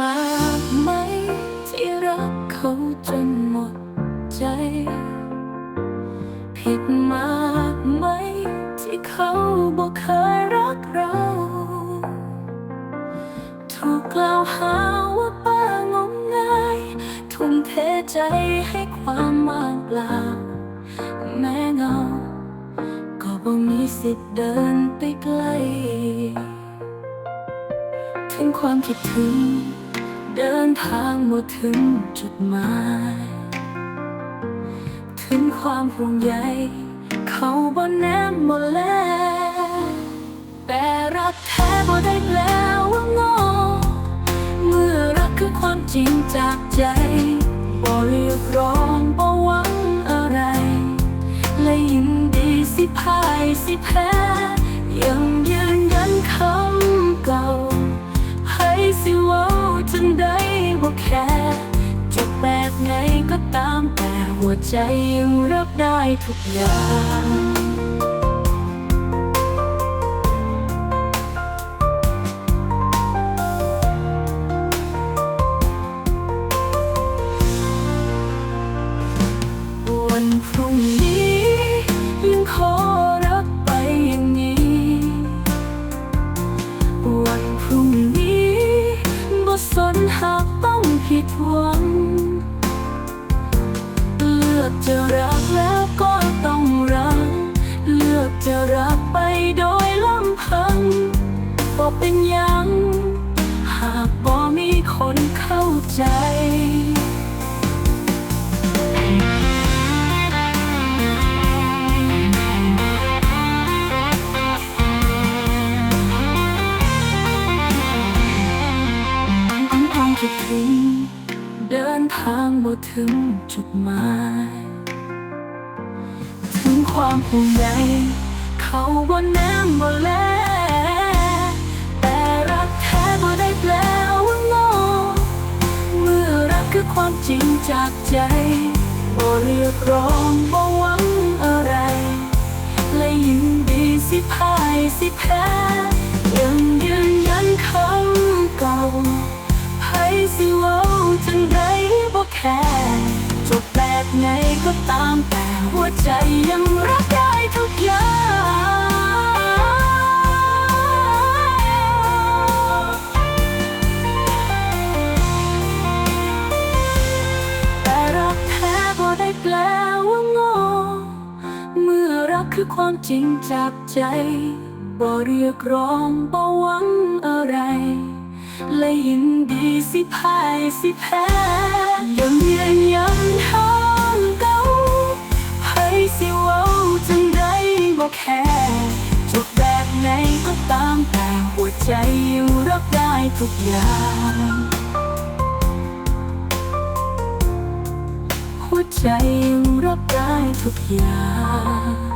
มากไหมที่รักเขาจนหมดใจ ผิดมากไหมที่เขาบอกเคยรักเรา ถูกกล่าวหาว่าป้างมงายทุ่มเทใจให้ความว่างเปล่าแม้เงา ก็บ่มีสิทธิ์เดินไปไกล ถึงความคิดถึง เดินทางมาถึงจุดหมาย ถึงความห่วงใย เขาบ่แนมบ่แลแต่รักแท้บ่ได้แปลว่าโง่เมื่อรักคือความจริงจากใจบ่เรียกร้องบ่หวังอะไร และยินดีสิพายสิแพ้ ก็ตามแต่หัวใจยังรับได้ทุกอย่างวันพรุ่งนี้ยังขอรักไปอย่างนี้ วันพรุ่งนี้บ่สนหากต้องผิดหวัง อกจะรักแล้วก็ต้องรักเลือกจะรักไปโดยลำพังบ่เป็นยัง หากบ่มีคนเข้าใจทั้งความคิดถึงเดินทางบ่ถึงจุดหมาย ความห่วงใยเขาบ่แนมบ่แลแต่รักแท้บ่ได้แปลว่าโง่เมื่อรักคือความจริงจากใจบ่เรียกร้องบ่หวังอะไร และยินดีสิพ่ายสิแพ้ยังยืนยันคำเก่าให้สิเว่าจังไดบ่แค่ แบบไหนก็ตามแต่หัวใจยังรักได้ทุกอย่างแต่รักแท้บ่ได้แปลว่าโง่เมื่อรักคือความจริงจากใจบ่เรียกร้องบ่หวังอะไร และยินดีสิพ่ายสิแพ้ยัง ใจยังรับได้ทุกอย่าง หัวใจยังรับได้ทุกอย่าง